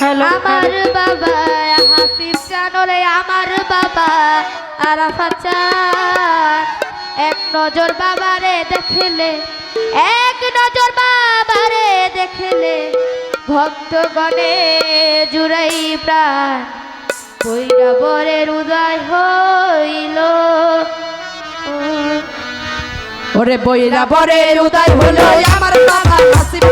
আমার বাবা হাসিব চানলে আমার বাবা আরাফা চান এক নজর বাবারে দেখলে এক নজর বাবারে দেখলে ভক্তগণে জুড়াই প্রাণ। বৈরা বরের উদয় হইল। ওরে বইরা বরের উদয় হলো আমার বাবা হাসিব